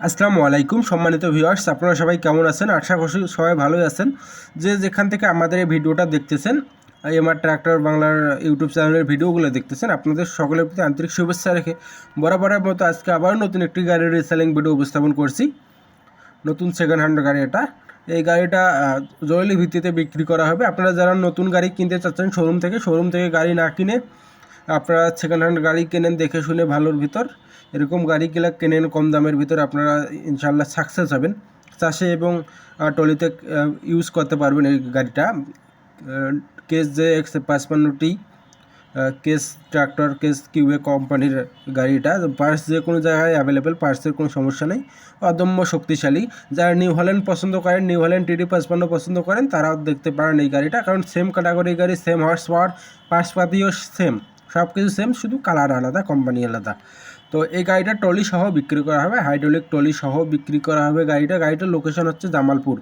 আসসালামু আলাইকুম সম্মানিত ভিউয়ার্স আপনারা সবাই কেমন আছেন? আশা করছি সবাই ভালোই আছেন। যে যেখান থেকে আমাদের এই ভিডিওটা দেখতেছেন এমআর ট্র্যাক্টর বাংলার ইউটিউব চ্যানেলের ভিডিওগুলো দেখতেছেন, আপনাদের সকলের প্রতি আন্তরিক শুভেচ্ছা রেখে বরাবরের মতো আজকে আবারও নতুন একটি গাড়ির রিসেলিং ভিডিও উপস্থাপন করছি। নতুন সেকেন্ড হ্যান্ড গাড়ি এটা। এই গাড়িটা জরুরি ভিত্তিতে বিক্রি করা হবে। আপনারা যারা নতুন গাড়ি কিনতে চাচ্ছেন শোরুম থেকে শোরুম থেকে গাড়ি না কিনে আপনারা সেকেন্ড হ্যান্ড গাড়ি কেনেন দেখে শুনে ভালোর ভিতর। এরকম গাড়িগুলো কেনেন কম দামের ভিতর আপনারা ইনশাল্লাহ সাকসেস হবেন। চাষে এবং টলিতে ইউজ করতে পারবেন এই গাড়িটা। কেস জে এক্স পাঁচপান্নটি কেস ট্রাক্টর কেস কিউএ কোম্পানির গাড়িটা। পার্স যে কোনো জায়গায় অ্যাভেলেবেল পার্সের কোনো সমস্যা নেই। অদম্য শক্তিশালী। যারা নিউ হল্যান্ড পছন্দ করেন নিউ হল্যান্ড টিডি পাঁচপান্ন পছন্দ করেন, তারাও দেখতে পারেন এই গাড়িটা। কারণ সেম ক্যাটাগরি গাড়ি সেম হর্স পাওয়ার পার্সপাতিও সেম সব কিছু সেম শুধু কালার আলাদা কোম্পানি আলাদা। তো এই গাড়িটা ট্রলি সহ বিক্রি করা হবে হাইড্রোলিক ট্রলি সহ বিক্রি করা হবে গাড়িটা। গাড়িটার লোকেশন হচ্ছে জামালপুর।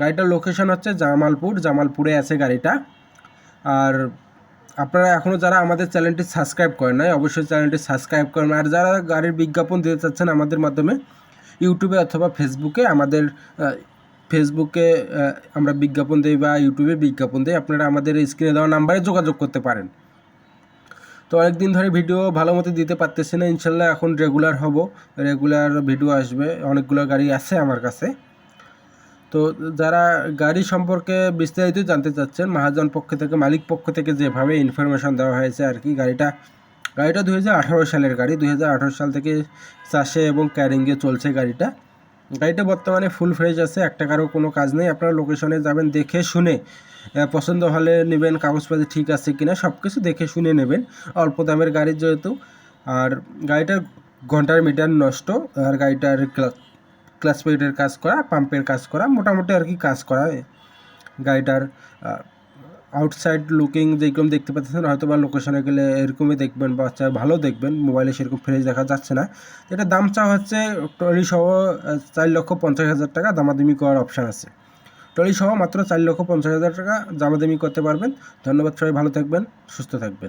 গাড়িটার লোকেশন হচ্ছে জামালপুর, জামালপুরে আছে গাড়িটা। আর আপনারা এখনও যারা আমাদের চ্যানেলটি সাবস্ক্রাইব করেন নাই, অবশ্যই চ্যানেলটি সাবস্ক্রাইব করেন আর যারা গাড়ির বিজ্ঞাপন দিতে চাচ্ছেন আমাদের মাধ্যমে ইউটিউবে অথবা ফেসবুকে আমাদের ফেসবুকে আমরা বিজ্ঞাপন দিই বা ইউটিউবে বিজ্ঞাপন দিই, আপনারা আমাদের স্ক্রিনে দেওয়া নাম্বারে যোগাযোগ করতে পারেন। তো অনেকদিন ধরে ভিডিও ভালো মতো দিতে পারতেছি না, ইনশাল্লাহ এখন রেগুলার হব। রেগুলার ভিডিও আসবে, অনেকগুলো গাড়ি আছে আমার কাছে। তো যারা গাড়ি সম্পর্কে বিস্তারিত জানতে চাচ্ছেন, মহাজন পক্ষ থেকে, মালিক পক্ষ থেকে যেভাবে ইনফরমেশন দেওয়া হয়েছে আর কি, গাড়িটা গাড়িটা দু হাজার আঠারো সালের গাড়ি, দুই হাজার আঠারো সাল থেকে চাষে এবং ক্যারিংয়ে চলছে গাড়িটা। গাড়িটা বর্তমানে ফুল ফ্রেশ আছে, একটা কারও কোনো কাজ নেই, আপনারা লোকেশনে যাবেন, দেখে শুনে পছন্দ হলে নেবেন কাগজপাতি ঠিক আছে কিনা সব কিছু দেখে শুনে নেবেন, অল্প দামের গাড়ি যেহেতু, আর গাড়িটার ঘণ্টার মিটার নষ্ট, আর গাড়িটার ক্লাস প্লেটের কাজ করা পাম্পের কাজ করা, মোটামুটি আর কি কাজ করা গাড়িটার আউটসাইড লুকিং যেরকম দেখতে পাচ্ছেন হয়তো বা লোকেশনে গেলে এরকমই দেখবেন বা হচ্ছে ভালো দেখবেন মোবাইলে সেরকম ফ্রেশ দেখা যাচ্ছে না। এটা দাম চা হচ্ছে ট্রলি সহ চার লক্ষ পঞ্চাশ হাজার টাকা, দামাদামি করার অপশান আছে। ট্রলি সহ মাত্র চার লক্ষ পঞ্চাশ হাজার টাকা, দামাদামি করতে পারবেন। ধন্যবাদ সবাই, ভালো থাকবেন, সুস্থ থাকবেন।